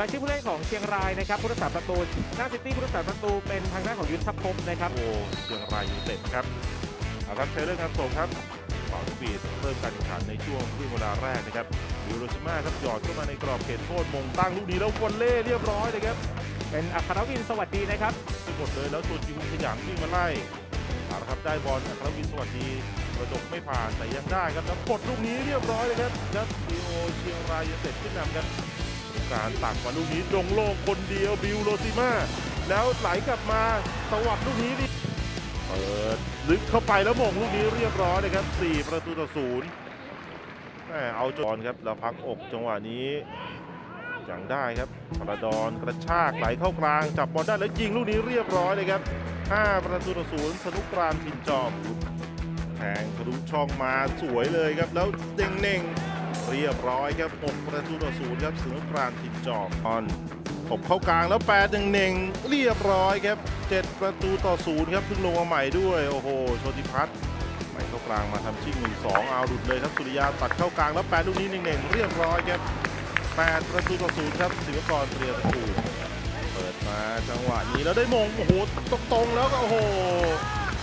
รายชื่อผู้เล่นของเชียงรายนะครับผู้รักษาประตูหน้าซิตี้ผู้รักษาประตูเป็นทางด้านของยุทธภพนะครับโอ้เชียงรายยูไนเต็ดครับเอาครับเทเลอร์ครับส่งครับเป่าสปีดเริ่มการแข่งขันในช่วงครึ่งเวลาแรกนะครับวิโรชิมาครับหยอดเข้ามาในกรอบเขตโทษมงตั้งลูกนี้แล้ววอลเล่เรียบร้อยเลยครับเป็นอัครวินสวัสดีนะครับไปกดเลยแล้วชวนจีฮุนขยันวิ่งมาไล่เอาละครับได้บอลอัครวินสวัสดีกระดกไม่ผ่านแต่ยังได้ครับแล้วกดลูกนี้เรียบร้อยเลยครับครับดีโอเชียงรายยูไนเต็ดขึ้นนำครับ การตักมาลูกนี้ดงโล่งคนเดียวบิวโรซิมาแล้วไหลกลับมาตวัดลูกนี้ดิเปิดลึกเข้าไปแล้วมงลูกนี้เรียบร้อยเลยครับ 4 ประตูต่อศูนย์เอาจอนครับแล้วพักอกจังหวะนี้อย่างได้ครับพาราดอนกระชากไหลเข้ากลาง จับบอลได้แล้วยิงลูกนี้เรียบร้อยเลยครับ 5 ประตูต่อศูนย์สนุกปรานพินจอมแทงทะลุช่องมาสวยเลยครับ แล้วเด้งเน่งๆ เรียบร้อยครับ6ประตูต่อศูนย์ครับสนุกปรานพินจอมออนตบเข้ากลางแล้วแปดเน่งๆเรียบร้อยครับ7ประตูต่อศูนย์ครับเพิ่งลงมาใหม่ด้วยโอ้โหโชติพัฒน์ไหลเข้ากลางมาทำชิ่งหนึ่งสองเอาหลุดเลยครับสุริยาตัดเข้ากลางแล้วแปดลูกนี้เน่งๆเรียบร้อยครับ8ประตูต่อศูนย์ครับศิวกรเตรียมประตูเปิดมาจังหวะนี้แล้วได้มงโอ้โหตรงๆแล้วก็โอ้โห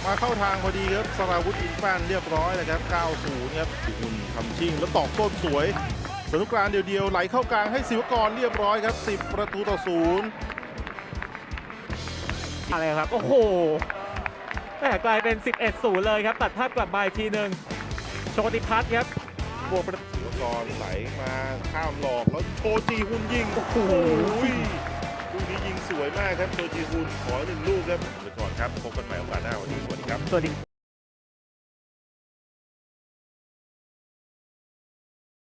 มาเข้าทางพอดีครับสราวุธอินแปนเรียบร้อยเลยครับ 90 ครับคุณทำชิงแล้วตอกต้นสวย สนุกกรานเดียวๆ ไหลเข้ากลางให้ศิวกรเรียบร้อยครับ 10 ประตูต่อศูนย์อะไรครับ โอ้โหแหมกลายเป็น 11 0 เลยครับ ตัดภาพกลับมาอีกทีหนึ่งโชติพัฒน์ครับบวกประศิวกรไหลมาข้ามหลอกแล้วโชจีฮุนยิง โอ้โหลูกนี้ยิงสวยมากครับโชจีฮุนขอหนึ่งลูกครับไปก่อนครับพบกันใหม่โอกาสหน้าวันนี้ สวัสดีครับสวัสดี